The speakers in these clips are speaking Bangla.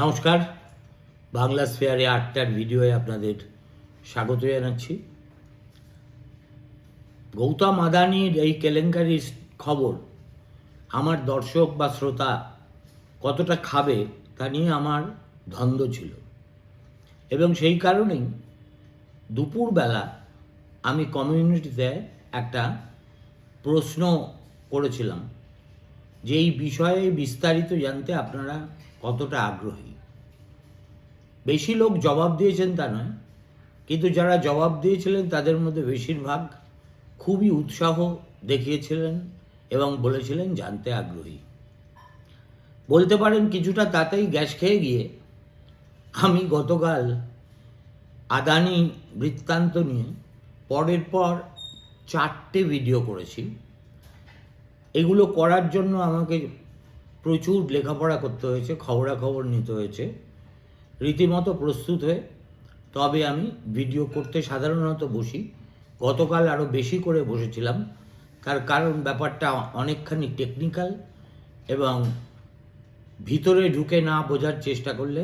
নমস্কার। বাংলা স্পেয়ারে আটটার ভিডিওয়ে আপনাদের স্বাগত জানাচ্ছি। গৌতম আদানির এই কেলেঙ্কারির খবর আমার দর্শক বা শ্রোতা কতটা খাবে তা নিয়ে আমার ধন্দ ছিল। এবং সেই কারণেই দুপুরবেলা আমি কমিউনিটিতে একটা প্রশ্ন করেছিলাম, যে এই বিষয়ে বিস্তারিত জানতে আপনারা কতটা আগ্রহী? বেশি লোক জবাব দিয়েছেন তা নয়, কিন্তু যারা জবাব দিয়েছিলেন তাদের মধ্যে বেশিরভাগ খুবই উৎসাহ দেখিয়েছিলেন এবং বলেছিলেন জানতে আগ্রহী। বলতে পারেন কিছুটা তাতেই গ্যাস খেয়ে গিয়ে আমি গতকাল আদানি বৃত্তান্ত নিয়ে পরের পর চারটে ভিডিও করেছি। এগুলো করার জন্য আমাকে প্রচুর লেখাপড়া করতে হয়েছে, খবরাখবর নিতে হয়েছে। রীতিমতো প্রস্তুত হয়ে তবে আমি ভিডিও করতে সাধারণত বসি। গতকাল আরও বেশি করে বসেছিলাম। তার কারণ ব্যাপারটা অনেকখানি টেকনিক্যাল এবং ভিতরে ঢুকে না বোঝার চেষ্টা করলে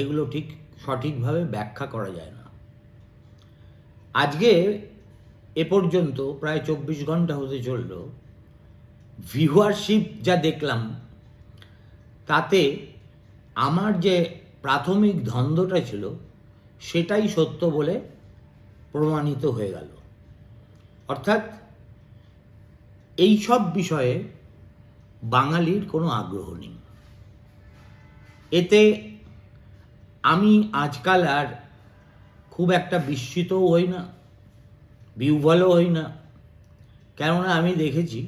এগুলো ঠিক সঠিকভাবে ব্যাখ্যা করা যায় না। আজকে এ পর্যন্ত প্রায় চব্বিশ ঘণ্টা হতে চলল। ভিউয়ারশিপ যা দেখলাম তাতে আমার যে প্রাথমিক ধন্দটা ছিল, সেটাই সত্য বলে প্রমাণিত হয়ে গেল। অর্থাৎ এই সব বিষয়ে বাঙালির কোনো আগ্রহ নেই। এতে আমি আজকাল আর খুব একটা বিস্মিতও হই না বিহ্বলও হই না। কেননা আমি দেখেছি,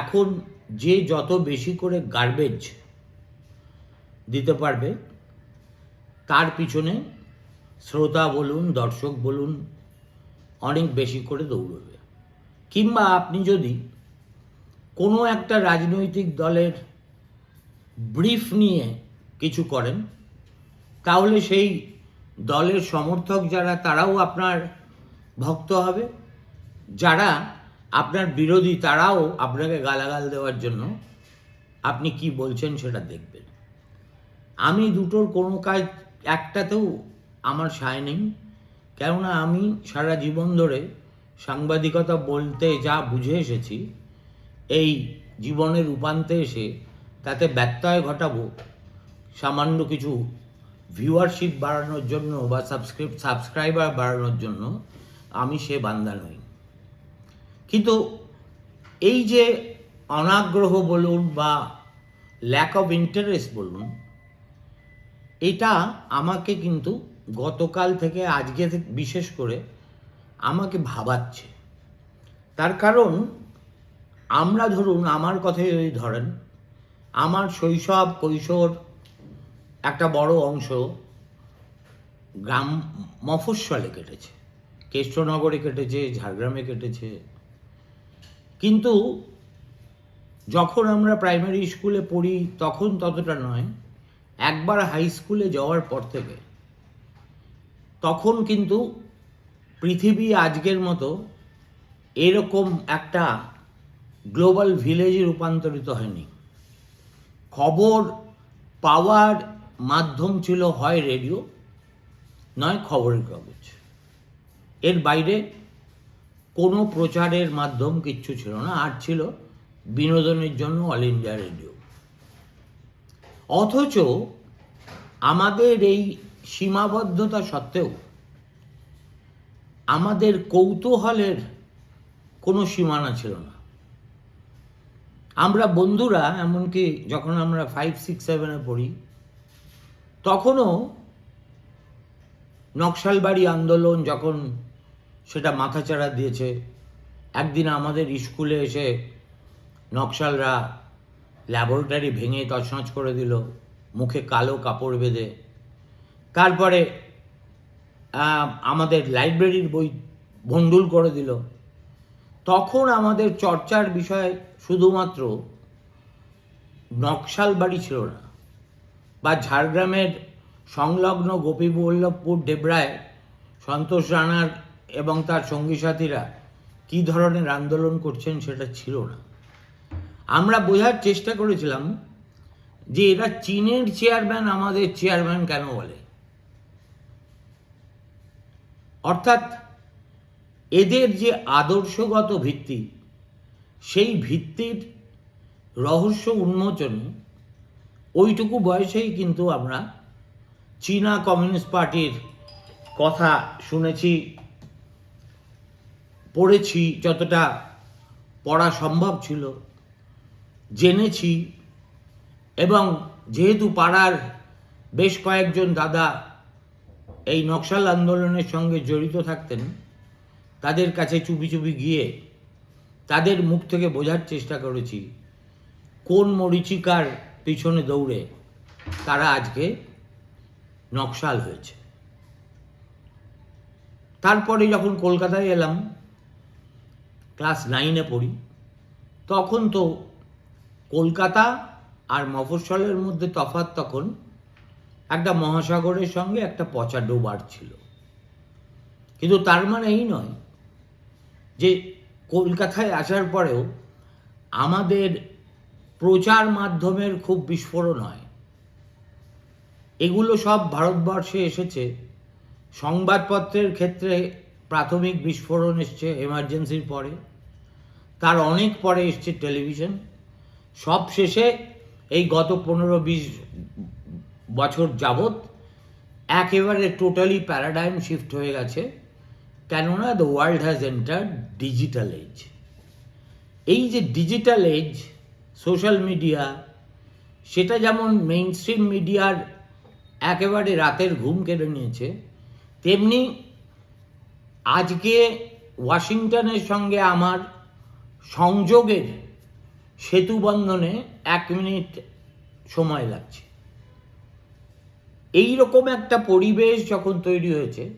এখন যে যত বেশি করে গার্বেজ দিতে পারবে, তার পিছনে শ্রোতা বলুন, দর্শক বলুন, অনেক বেশি করে দৌড়বে। কিংবা আপনি যদি কোনো একটা রাজনৈতিক দলের ব্রিফ নিয়ে কিছু করেন, তাহলে সেই দলের সমর্থক যারা, তারাও আপনার ভক্ত হবে। যারা আপনার বিরোধী তারাও আপনাকে গালাগাল দেওয়ার জন্য আপনি কি বলছেন সেটা দেখবেন। আমি দুটোর কোনো কাজ, একটাতেও আমার সায় নেই। কেননা আমি সারা জীবন ধরে সাংবাদিকতা বলতে যা বুঝে এসেছি, এই জীবনের উপান্তে এসে তাতে ব্যত্যয় ঘটাবো। সামান্য কিছু ভিউয়ারশিপ বাড়ানোর জন্য বা সাবস্ক্রাইব সাবস্ক্রাইবার বাড়ানোর জন্য আমি সে বান্দা নই। কিন্তু এই যে অনাগ্রহ বলুন বা ল্যাক অফ ইন্টারেস্ট বলুন, এটা আমাকে কিন্তু গতকাল থেকে আজকে বিশেষ করে আমাকে ভাবাচ্ছে। তার কারণ আমরা ধরুন, আমার কথাই যদি ধরেন, আমার শৈশব কৈশোর একটা বড় অংশ গ্রাম, মফস্বলে কেটেছে, কেষ্টনগরে কেটেছে, ঝাড়গ্রামে কেটেছে কিন্তু যখন আমরা প্রাইমারি স্কুলে পড়ি, তখন ততটা নয়। একবার হাই স্কুলে যাওয়ার পর থেকে তখন কিন্তু পৃথিবী আজকের মতো এরকম একটা গ্লোবাল ভিলেজে রূপান্তরিত হয়নি। খবর পাওয়ার মাধ্যম ছিল হয় রেডিও নয় খবরের কাগজ। এর বাইরে কোনো প্রচারের মাধ্যম কিচ্ছু ছিল না, আর ছিল বিনোদনের জন্য অল ইন্ডিয়া রেডিও অথচ আমাদের এই সীমাবদ্ধতা সত্ত্বেও আমাদের কৌতূহলের কোনো সীমানা ছিল না। আমরা বন্ধুরা, এমনকি যখন আমরা ফাইভ সিক্স সেভেনে পড়ি, তখনও নকশালবাড়ি আন্দোলন যখন সেটা মাথাচাড়া দিয়েছে। একদিন আমাদের স্কুলে এসে নকশালরা ল্যাবরেটরি ভেঙে তছনছ করে দিল, মুখে কালো কাপড় বেঁধে। তারপরে আমাদের লাইব্রেরির বই ভণ্ডুল করে দিল। তখন আমাদের চর্চার বিষয় শুধুমাত্র নকশাল বাড়ি ছিল না, বা ঝাড়গ্রামের সংলগ্ন গোপীবল্লভপুর ডেবরায় সন্তোষ রানার এবং তার সঙ্গী সাথীরা কী ধরনের আন্দোলন করছেন সেটা ছিল না। আমরা বোঝার চেষ্টা করেছিলাম যে এরা চীনের চেয়ারম্যান, আমাদের চেয়ারম্যান কেন বলে? অর্থাৎ এদের যে আদর্শগত ভিত্তি, সেই ভিত্তির রহস্য উন্মোচনে, ওইটুকু বয়সেই কিন্তু আমরা চীনা কমিউনিস্ট পার্টির কথা শুনেছি। পড়েছি, যতটা পড়া সম্ভব ছিল, জেনেছি এবং যেহেতু পাড়ার বেশ কয়েকজন দাদা এই নকশাল আন্দোলনের সঙ্গে জড়িত থাকতেন, তাদের কাছে চুপি চুপি গিয়ে তাদের মুখ থেকে বোঝার চেষ্টা করেছি, কোন মরিচিকার পিছনে দৌড়ে তারা আজকে নকশাল হয়েছে। তারপরে যখন কলকাতায় এলাম ক্লাস নাইনে পড়ি। তখন তো কলকাতা আর মফস্বলের মধ্যে তফাৎ তখন একটা মহাসাগরের সঙ্গে একটা পচা ডোবার ছিল। কিন্তু তার মানে এই নয় যে কলকাতায় আসার পরেও আমাদের প্রচার মাধ্যমের খুব বিস্ফোরণ হয়। এগুলো সব ভারতবর্ষে এসেছে। সংবাদপত্রের ক্ষেত্রে প্রাথমিক বিস্ফোরণ এসছে এমার্জেন্সির পরে। তার অনেক পরে এসছে টেলিভিশন সব শেষে এই গত পনেরো বিশ বছর যাবৎ একেবারে টোটালি প্যারাডাইম শিফট হয়ে গেছে। কেননা the world has enter digital age এই যে ডিজিটাল এজ সোশ্যাল মিডিয়া সেটা যেমন মেইন স্ট্রিম মিডিয়ার একেবারে রাতের ঘুম কেড়ে নিয়েছে, তেমনি আজকে ওয়াশিংটনের সঙ্গে আমার সংযোগের সেতুবন্ধনে এক মিনিট সময় লাগছে। এই রকম একটা পরিবেশ যখন তৈরি হয়েছে,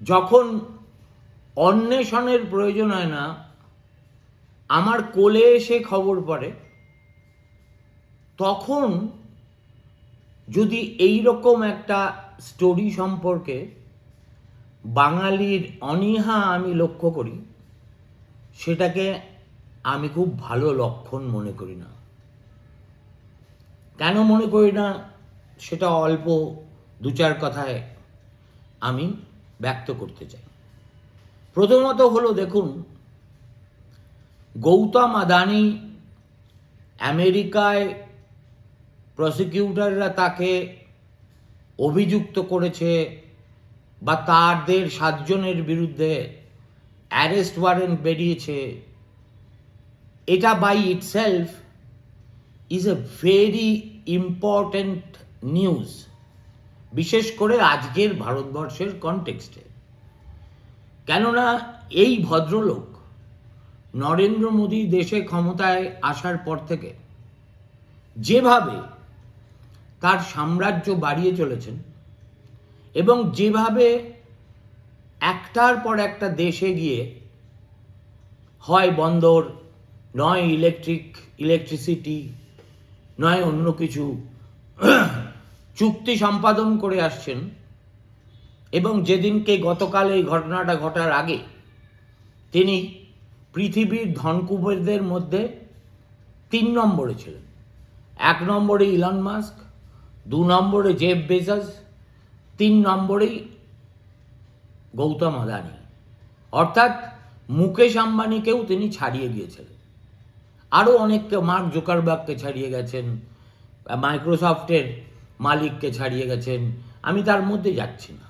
যখন অন্বেষণের প্রয়োজন হয় না, আমার কোলে এসে খবর পড়ে, তখন যদি এই রকম একটা স্টোরি সম্পর্কে বাঙালির অনীহা আমি লক্ষ্য করি, সেটাকে আমি খুব ভালো লক্ষণ মনে করি না। কেন মনে করি না? সেটা অল্প দু চার কথায় আমি ব্যক্ত করতে চাই। প্রথমত হলো দেখুন, গৌতম আদানি আমেরিকায় প্রসিকিউটররা তাকে অভিযুক্ত করেছে বা তাদের সাতজনের বিরুদ্ধে অ্যারেস্ট ওয়ারেন্ট বেরিয়েছে, এটা by itself is a very important news বিশেষ করে আজকের ভারতবর্ষের কনটেক্সটে কেননা এই ভদ্রলোক নরেন্দ্র মোদী দেশে ক্ষমতায় আসার পর থেকে যেভাবে তার সাম্রাজ্য বাড়িয়ে চলেছেন এবং যেভাবে একটার পর একটা দেশে গিয়ে হয় বন্দর, নয় ইলেকট্রিক ইলেকট্রিসিটি নয় অন্য কিছু, চুক্তি সম্পাদন করে আসছেন এবং যেদিনকে গতকাল এই ঘটনাটা ঘটার আগে তিনি পৃথিবীর ধনকুবেরদের মধ্যে তিন নম্বরে ছিলেন। এক নম্বরে ইলন মাস্ক দু নম্বরে জেফ বেজাস তিন নম্বরেই গৌতম আদানি। অর্থাৎ মুকেশ আম্বানিকেও তিনি ছাড়িয়ে দিয়েছিলেন। আরও অনেককে, মার্ক জোকারবার্গকে ছাড়িয়ে গেছেন, মাইক্রোসফটের মালিককে ছাড়িয়ে গেছেন, আমি তার মধ্যে যাচ্ছি না।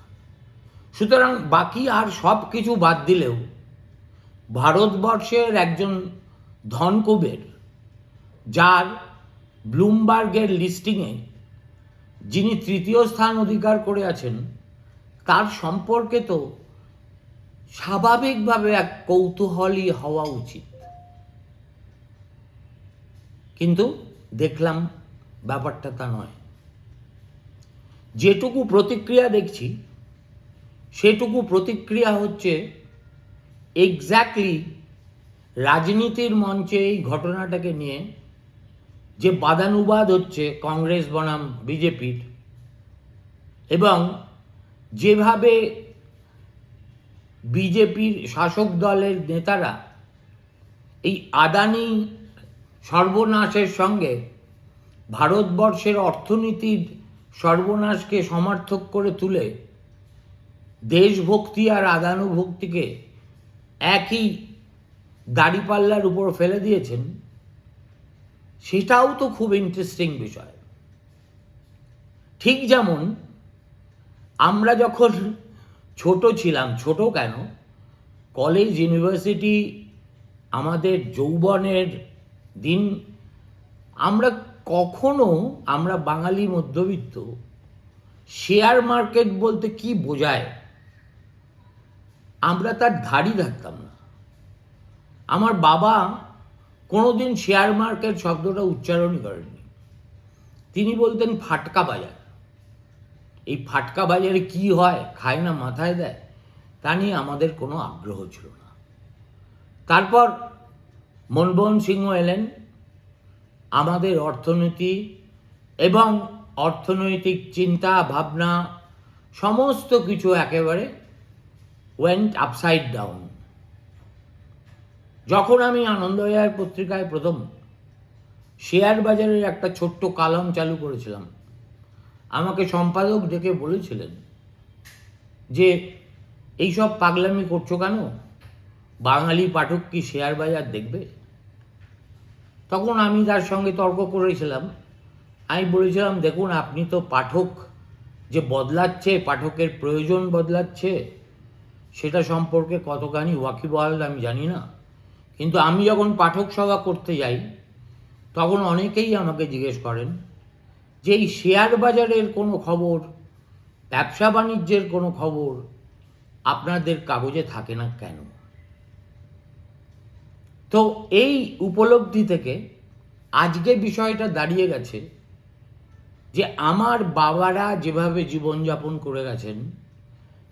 সুতরাং বাকি আর সব কিছু বাদ দিলেও ভারতবর্ষের একজন ধনকুবের, যার ব্লুমবার্গের লিস্টিংয়ে যিনি তৃতীয় স্থান অধিকার করে আছেন, তার সম্পর্কে তো স্বাভাবিকভাবে এক কৌতূহলী হওয়া উচিত। কিন্তু দেখলাম ব্যাপারটা তা নয়। যেটুকু প্রতিক্রিয়া দেখছি, সেটুকু প্রতিক্রিয়া হচ্ছে এক্স্যাক্টলি রাজনীতির মঞ্চে এই ঘটনাটাকে নিয়ে যে বাদানুবাদ হচ্ছে কংগ্রেস বনাম বিজেপির এবং যেভাবে বিজেপির শাসক দলের নেতারা এই আদানি সর্বনাশের সঙ্গে ভারতবর্ষের অর্থনীতির সর্বনাশকে সমার্থক করে তুলে দেশভক্তি আর আদানুভক্তিকে একই দাড়িপাল্লার উপর ফেলে দিয়েছেন সেটাও তো খুব ইন্টারেস্টিং বিষয়। ঠিক যেমন আমরা যখন ছোট ছিলাম, ছোট কেন? কলেজ ইউনিভার্সিটি আমাদের যৌবনের দিন আমরা কখনো, আমরা বাঙালি মধ্যবিত্ত শেয়ার মার্কেট বলতে কি বোঝায়? আমরা তার ধারই থাকতাম না। আমার বাবা কোনোদিন শেয়ার মার্কেট শব্দটা উচ্চারণই করেননি। তিনি বলতেন, ফাটকা বাজার। এই ফাটকা বাজারে কি হয় খায় না মাথায় দেয়, তা নিয়ে আমাদের কোনো আগ্রহ ছিল না। তারপর মনমোহন সিংহ এলেন। আমাদের অর্থনীতি এবং অর্থনৈতিক চিন্তা, ভাবনা, সমস্ত কিছু একেবারে ওয়েন্ট আপসাইড ডাউন যখন আমি আনন্দবাজার পত্রিকায় প্রথম শেয়ার বাজারের একটা ছোট্ট কালাম চালু করেছিলাম, আমাকে সম্পাদক ডেকে বলেছিলেন যে এইসব পাগলামি করছ কেন? বাঙালি পাঠক কি শেয়ার বাজার দেখবে? তখন আমি তার সঙ্গে তর্ক করেছিলাম। আমি বলেছিলাম, দেখুন, আপনি তো পাঠক, যে বদলাচ্ছে, পাঠকের প্রয়োজন বদলাচ্ছে, সেটা সম্পর্কে কতখানি ওয়াকিবহাল আমি জানি না। কিন্তু আমি যখন পাঠক সভা করতে যাই, তখন অনেকেই আমাকে জিজ্ঞেস করেন যে এই শেয়ার বাজারের কোনো খবর, ব্যবসা বাণিজ্যের কোনো খবর আপনাদের কাগজে থাকে না কেন? তো এই উপলব্ধি থেকে আজকে বিষয়টা দাঁড়িয়ে গেছে যে আমার বাবারা যেভাবে জীবনযাপন করে গেছেন,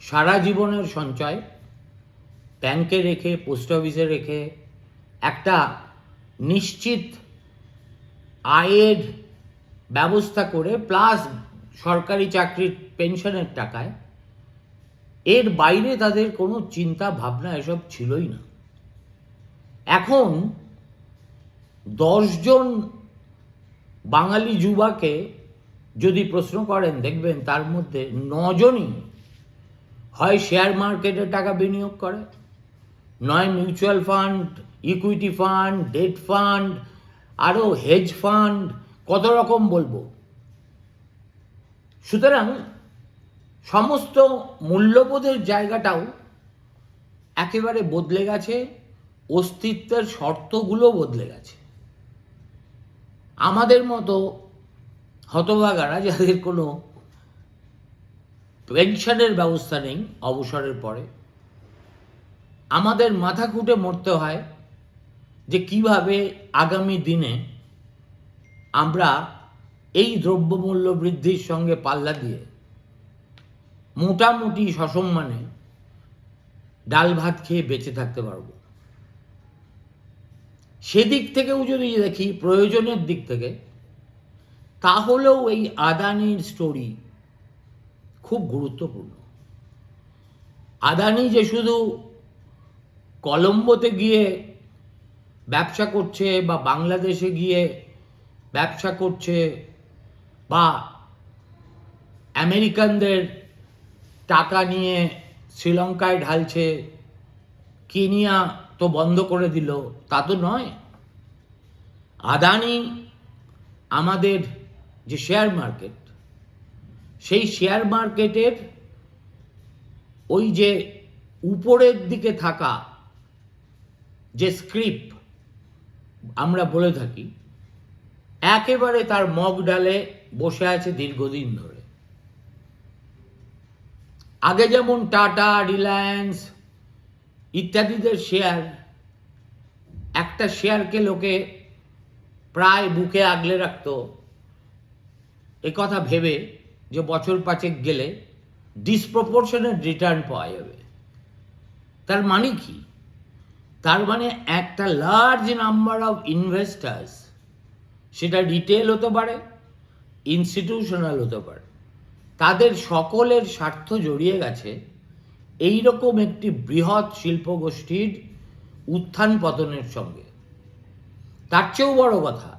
সারা জীবনের সঞ্চয় ব্যাংকে রেখে, পোস্ট অফিসে রেখে একটা নিশ্চিত আয়ের ব্যবস্থা করে প্লাস সরকারি চাকরির পেনশনের টাকায়, এর বাইরে তাদের কোনো চিন্তা, ভাবনা এসব ছিলই না। এখন দশজন বাঙালি যুবাকে যদি প্রশ্ন করেন, দেখবেন তার মধ্যে নজনই হয় শেয়ার মার্কেটে টাকা বিনিয়োগ করে, নয় mutual fund equity fund debt fund আরও হেজ ফান্ড কত রকম বলব? সুতরাং সমস্ত মূল্যবোধের জায়গাটাও একেবারে বদলে গেছে, অস্তিত্বের শর্তগুলো বদলে গেছে। আমাদের মতো হতভাগারা যাদের কোনো পেনশনের ব্যবস্থা নেই অবসরের পরে, আমাদের মাথা খুঁটে মরতে হয় যে কীভাবে আগামী দিনে আমরা এই দ্রব্যমূল্য বৃদ্ধির সঙ্গে পাল্লা দিয়ে মোটামুটি সসম্মানে ডাল ভাত খেয়ে বেঁচে থাকতে পারব। সেদিক থেকেও যদি দেখি, প্রয়োজনের দিক থেকে, তাহলেও এই আদানির স্টোরি খুব গুরুত্বপূর্ণ। আদানি যে শুধু কলম্বোতে গিয়ে ব্যবসা করছে বা বাংলাদেশে গিয়ে ব্যবসা করছে বা আমেরিকানদের টাকা নিয়ে শ্রীলঙ্কায় ঢালছে, কেনিয়া তো বন্ধ করে দিল, তা তো নয়। আদানি আমাদের যে শেয়ার মার্কেট, সেই শেয়ার মার্কেটের ওই যে উপরের দিকে থাকা যে স্ক্রিপ আমরা বলে থাকি, একেবারে তার মগ ডালে বসে আছে দীর্ঘদিন ধরে। আগে যেমন টাটা, রিলায়েন্স ইত্যাদিদের শেয়ার, একটা শেয়ারকে লোকে প্রায় বুকে আগলে রাখতো। কথা ভেবে যে বছর পাঁচেক গেলে ডিসপ্রপোর্শনের রিটার্ন পাওয়া যাবে। তার মানে কি? তার মানে একটা লার্জ নাম্বার অফ ইনভেস্টার্স সেটা রিটেল হতে পারে ইনস্টিটিউশনাল হতে পারে। তাদের সকলের স্বার্থ জড়িয়ে গেছে এই রকম একটি বৃহৎ শিল্পগোষ্ঠীর উত্থান পতনের সঙ্গে। তার চেয়েও বড় কথা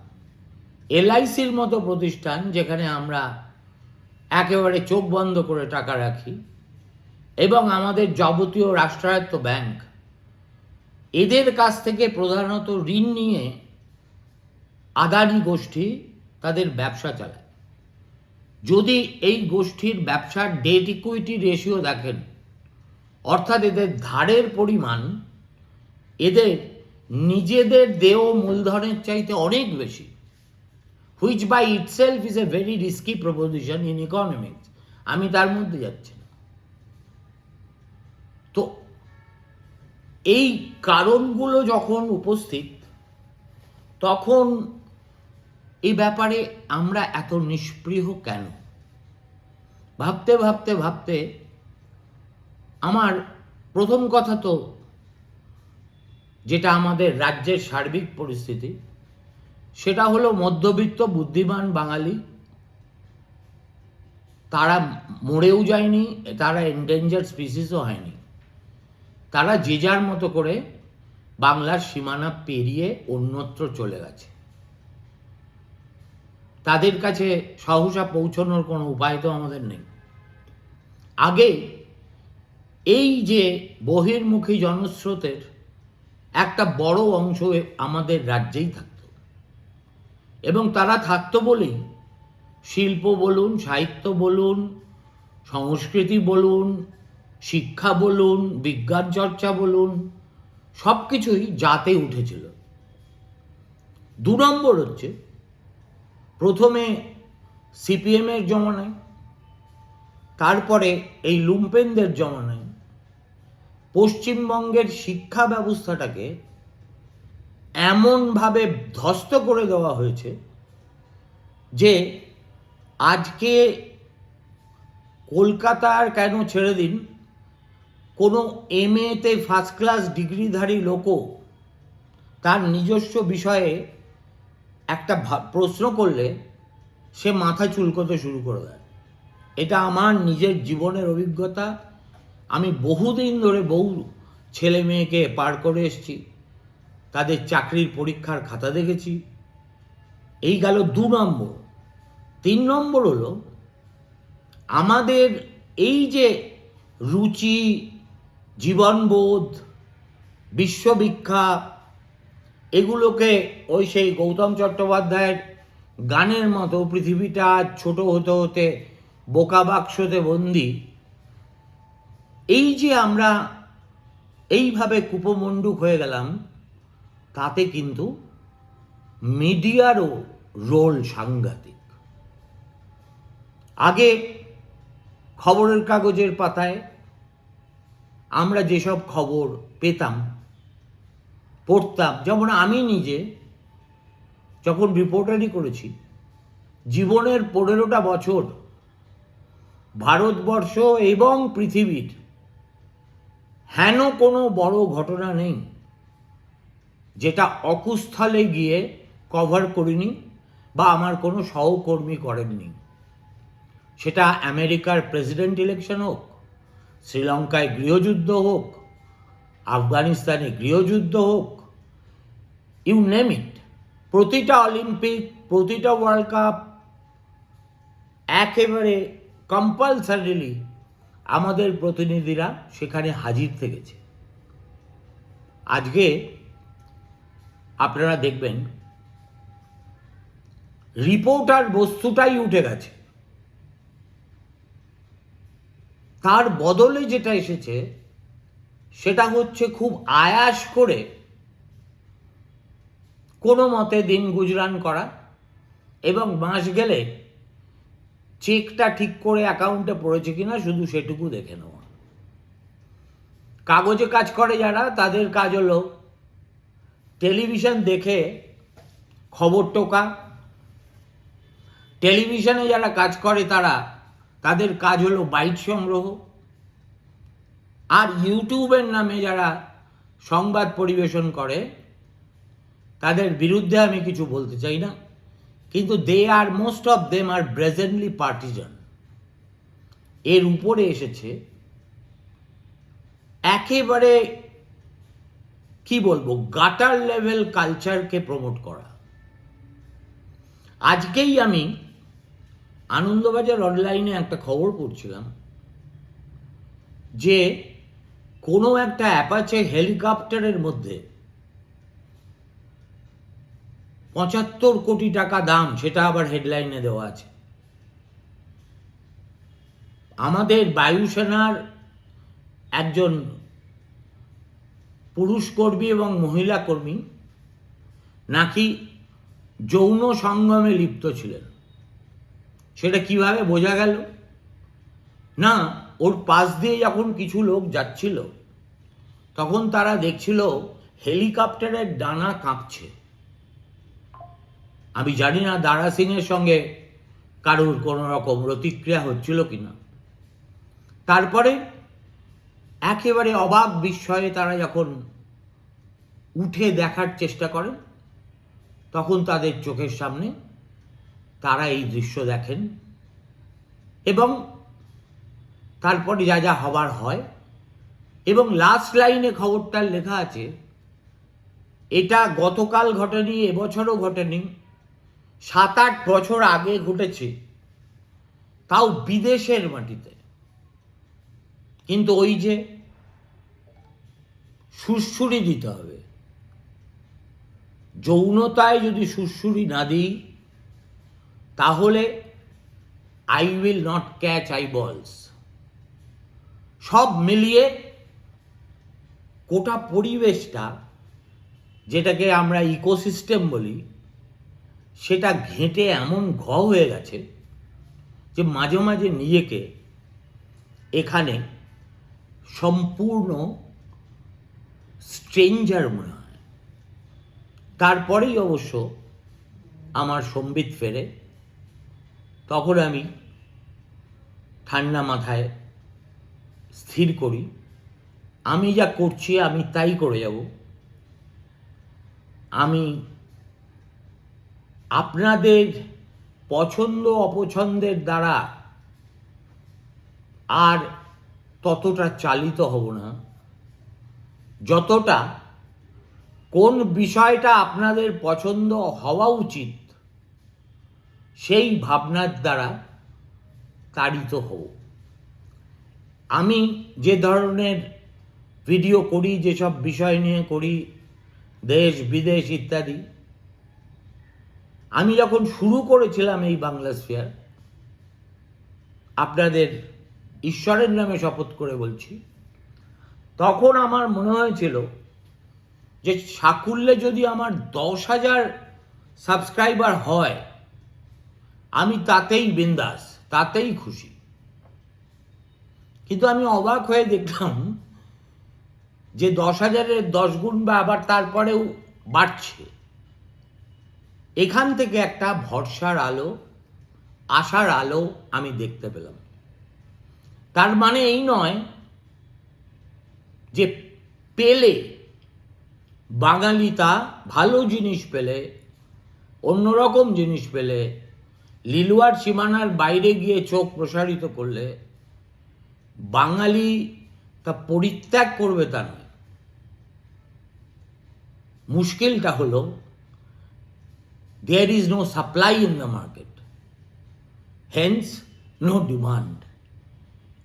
এলআইসির মতো প্রতিষ্ঠান যেখানে আমরা একেবারে চোখ বন্ধ করে টাকা রাখি এবং আমাদের যাবতীয় রাষ্ট্রায়ত্ত ব্যাংক এদের কাছ থেকে প্রধানত ঋণ নিয়ে আদানি গোষ্ঠী তাদের ব্যবসা চালায়। যদি এই গোষ্ঠীর ব্যবসার ডেট ইকুইটি রেশিও দেখেন, অর্থাৎ এদের ধারের পরিমাণ, এদের নিজেদের দেয় মূলধনের চাইতে অনেক বেশি which by itself is a very risky proposition in economics আমি তার মধ্যে যাচ্ছি এই কারণগুলো যখন উপস্থিত, তখন এই ব্যাপারে আমরা এত নিষ্পৃহ কেন? ভাবতে ভাবতে ভাবতে আমার প্রথম কথা তো যেটা আমাদের রাজ্যের সার্বিক পরিস্থিতি, সেটা হলো মধ্যবিত্ত বুদ্ধিমান বাঙালি। তারা মরেও যায়নি, তারা এন্ডেঞ্জার স্পিসিসও হয়নি। তারা যে যার মতো করে বাংলার সীমানা পেরিয়ে অন্যত্র চলে গেছে। তাদের কাছে সহসা পৌঁছানোর কোনো উপায় তো আমাদের নেই। আগে এই যে বহির্মুখী জনস্রোতের একটা বড় অংশ আমাদের রাজ্যেই থাকতো এবং তারা থাকতো বলেই শিল্প বলুন, সাহিত্য বলুন, সংস্কৃতি বলুন শিক্ষা বলুন, বিজ্ঞান চর্চা বলুন, সব কিছুই জাতে উঠেছিল। দু নম্বর হচ্ছে, প্রথমে সিপিএমের জমানায়, তারপরে এই লুম্পেনদের জমানায় পশ্চিমবঙ্গের শিক্ষা ব্যবস্থাটাকে এমনভাবে ধ্বস্ত করে দেওয়া হয়েছে যে আজকে কলকাতার কেন ছেড়ে দিন কোনো এম এতে ফার্স্ট ক্লাস ডিগ্রিধারী লোকও তার নিজস্ব বিষয়ে একটা প্রশ্ন করলে সে মাথা চুলকোতে শুরু করে দেয়। এটা আমার নিজের জীবনের অভিজ্ঞতা। আমি বহুদিন ধরে বহু ছেলে মেয়েকে পার করে এসেছি। তাদের চাকরির পরীক্ষার খাতা দেখেছি। এই গেল দু নম্বর। তিন নম্বর হলো, আমাদের এই যে রুচি জীবনবোধ বিশ্ববিখ্যাত এগুলোকে ওই সেই গৌতম চট্টোপাধ্যায়ের গানের মতো পৃথিবীটা ছোট হতে হতে বোকা বাক্সতে বন্দি। এই যে আমরা এইভাবে কুপমণ্ডুক হয়ে গেলাম, তাতে কিন্তু মিডিয়ারও রোল সাংঘাতিক। আগে খবরের কাগজের পাতায় আমরা যেসব খবর পেতাম, পড়তাম, যেমন আমি নিজে যখন রিপোর্টারই করেছি, জীবনের পনেরোটা বছর ভারতবর্ষ এবং পৃথিবীর, হেন কোনো বড় ঘটনা নেই, যেটা অকুস্থলে গিয়ে কভার করিনি বা আমার কোনো সহকর্মী করেননি। সেটা আমেরিকার প্রেসিডেন্ট ইলেকশন হোক শ্রীলঙ্কায় গৃহযুদ্ধ হোক, আফগানিস্তানে গৃহযুদ্ধ হোক ইউ নেম ইট প্রতিটা অলিম্পিক, প্রতিটা ওয়ার্ল্ড কাপ একেবারে কম্পালসারিলি আমাদের প্রতিনিধিরা সেখানে হাজির থেকেছে। আজকে আপনারা দেখবেন রিপোর্টার বস্তুটাই উঠে গেছে। তার বদলে যেটা এসেছে, সেটা হচ্ছে খুব আয়াস করে কোনো মতে দিন গুজরান করা এবং মাস গেলে চেকটা ঠিক করে অ্যাকাউন্টে পড়েছে কিনা শুধু সেটুকু দেখে নেওয়া। কাগজে কাজ করে যারা, তাদের কাজ হলো টেলিভিশন দেখে খবর টোকা। টেলিভিশনে যারা কাজ করে তারা তাদের কাজ হলো বাইট সংগ্রহ। আর ইউটিউবের নামে যারা সংবাদ পরিবেশন করে, তাদের বিরুদ্ধে আমি কিছু বলতে চাই না। কিন্তু they are most of them are brazenly partisan এর উপরে এসেছে, একেবারে কি বলব গাটার লেভেল কালচারকে প্রমোট করা। আজকেই আমি আনন্দবাজার অনলাইনে একটা খবর পড়ছিলাম যে কোনো একটা অ্যাপাচে হেলিকপ্টারের মধ্যে পঁচাত্তর কোটি টাকা দাম, সেটা আবার হেডলাইনে দেওয়া আছে। আমাদের বায়ুসেনার একজন পুরুষ কর্মী এবং মহিলা কর্মী নাকি যৌন সঙ্গমে লিপ্ত ছিলেন। সেটা কীভাবে বোঝা গেল? না, ওর পাশ দিয়ে যখন কিছু লোক যাচ্ছিল, তখন তারা দেখছিল হেলিকপ্টারের ডানা কাঁপছে। আমি জানি না দারা সিংয়ের সঙ্গে কারুর কোনো রকম প্রতিক্রিয়া হচ্ছিল কিনা। তারপরে একেবারে অবাক বিস্ময়ে তারা যখন উঠে দেখার চেষ্টা করেন তখন তাদের চোখের সামনে তারা এই দৃশ্য দেখেন এবং তারপরে যা যা হবার হয় এবং লাস্ট লাইনে খবরটার লেখা আছে, এটা গতকাল ঘটেনি, এবছরও ঘটেনি সাত আট বছর আগে ঘটেছে, তাও বিদেশের মাটিতে। কিন্তু ওই যে সুরসুরি দিতে হবে। যৌনতায় যদি সুরসুরি না দিই তাহলে I will not catch eyeballs সব মিলিয়ে গোটা পরিবেশটা, যেটাকে আমরা ইকোসিস্টেম বলি, সেটা ঘেঁটে এমন ঘ হয়ে গেছে যে মাঝে মাঝে নিজেকে এখানে সম্পূর্ণ স্ট্রেঞ্জার মনে হয়। তারপরেই অবশ্য আমার সম্বিত ফেরে। তখন আমি ঠান্ডা মাথায় স্থির করি, আমি যা করছি আমি তাই করে যাব। আমি আপনাদের পছন্দ অপছন্দের দ্বারা আর ততটা চালিত হব না। যতটা কোন বিষয়টা আপনাদের পছন্দ হওয়া উচিত সেই ভাবনার দ্বারা তাড়িত হব আমি যে ধরনের ভিডিও করি, যেসব বিষয় নিয়ে করি, দেশ, বিদেশ ইত্যাদি, আমি যখন শুরু করেছিলাম এই বাংলা স্ফিয়ার আপনাদের ঈশ্বরের নামে শপথ করে বলছি, তখন আমার মনে হয়েছিল যে সাকুল্যে যদি আমার দশ হাজার সাবস্ক্রাইবার হয় আমি তাতেই বিন্দাস, তাতেই খুশি। কিন্তু আমি অবাক হয়ে দেখলাম যে দশ হাজারের দশ গুণ বা আবার তারপরেও বাড়ছে। এখান থেকে একটা ভরসার আলো, আশার আলো আমি দেখতে পেলাম। তার মানে এই নয় যে পেলে বাঙালি তা ভালো জিনিস পেলে, অন্যরকম জিনিস পেলে লিলুয়ার সীমানার বাইরে গিয়ে চোখ প্রসারিত করলে বাঙালি তা পরিত্যাগ করবে তা নয়। মুশকিলটা হলো there is no supply in the market hence no demand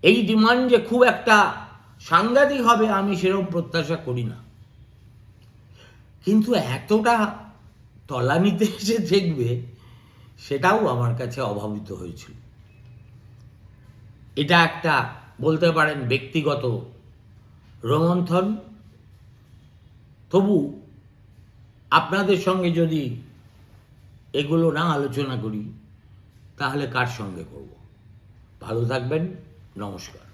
এই ডিমান্ড যে খুব একটা সাংঘাতিক হবে আমি সেরকম প্রত্যাশা করি না। কিন্তু এতটা তলানিতে এসে দেখবে সেটাও আমার কাছে অভাবিত হয়েছিল। এটা একটা বলতে পারেন ব্যক্তিগত রোমন্থন। তবু আপনাদের সঙ্গে যদি এগুলো না আলোচনা করি, তাহলে কার সঙ্গে করব? ভালো থাকবেন, নমস্কার।